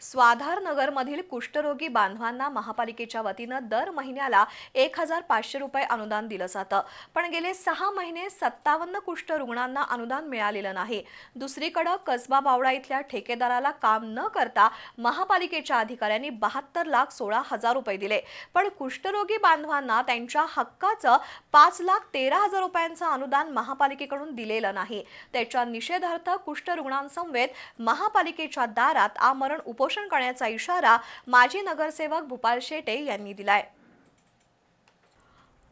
स्वाधार नगरमधील कुष्ठरोगी बांधवांना महापालिकेच्या वतीनं दर महिन्याला एक हजार पाचशे रुपये अनुदान दिलं जातं. पण गेले सहा महिने सत्तावन्न कुष्ठ रुग्णांना अनुदान मिळालेलं नाही. दुसरीकडं कसबा बावडा इथल्या ठेकेदाराला काम न करता महापालिकेच्या अधिकाऱ्यांनी बहात्तर लाख सोळा हजार रुपये दिले. पण कुष्ठरोगी बांधवांना त्यांच्या हक्काचं पाच लाख तेरा हजार रुपयांचं अनुदान महापालिकेकडून दिलेलं नाही. त्याच्या निषेधार्थ कुष्ठरुग्णांसमवेत महापालिकेच्या दारात आमरण उप उपोषण करण्याचा इशारा माजी नगरसेवक भूपाल शेटे यांनी दिलाय.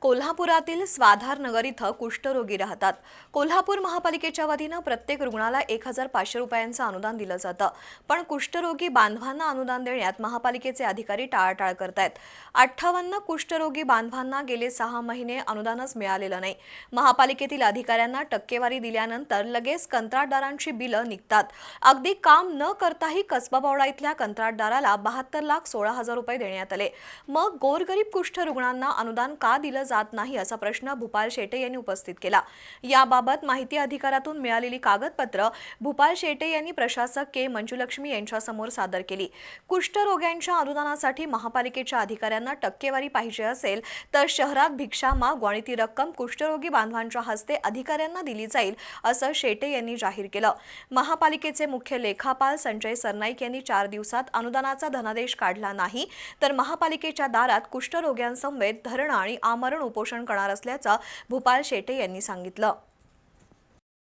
कोल्हापुरातील स्वाधार नगर इथं कुष्ठरोगी राहतात. कोल्हापूर महापालिकेच्या वतीनं प्रत्येक रुग्णाला एक हजार पाचशे रुपयांचं अनुदान दिलं जातं. पण कुष्ठरोगी बांधवांना अनुदान देण्यात महापालिकेचे अधिकारी टाळाटाळ करतायत. अठ्ठावन्न कुष्ठरोगी बांधवांना गेले सहा महिने अनुदानच मिळालेलं नाही. महापालिकेतील अधिकाऱ्यांना टक्केवारी दिल्यानंतर लगेच कंत्राटदारांची बिलं निघतात. अगदी काम न करताही कसबाबावडा इथल्या कंत्राटदाराला बहात्तर लाख सोळा हजार रुपये देण्यात आले. मग गोरगरीब कुष्ठरुग्णांना अनुदान का दिलं जात नाही असा प्रश्न भूपाल शेटे यांनी उपस्थित केला. याबाबत माहिती अधिकारातून मिळालेली कागदपत्र भूपाल शेटे यांनी प्रशासक के मंजुलक्ष्मी यांच्यासमोर सादर केली. कुष्ठरोग्यांच्या अनुदानासाठी महापालिकेच्या अधिकाऱ्यांना टक्केवारी पाहिजे असेल तर शहरात भिक्षा माग आणि ती रक्कम कुष्ठरोगी बांधवांच्या हस्ते अधिकाऱ्यांना दिली जाईल असं शेटे यांनी जाहीर केलं. महापालिकेचे मुख्य लेखापाल संजय सरनाईक यांनी चार दिवसात अनुदानाचा धनादेश काढला नाही तर महापालिकेच्या दारात कुष्ठरोग्यांसमवेत धरणं आणि आमरण उपोषण करणार असल्याचं भूपाल शेटे यांनी सांगितलं.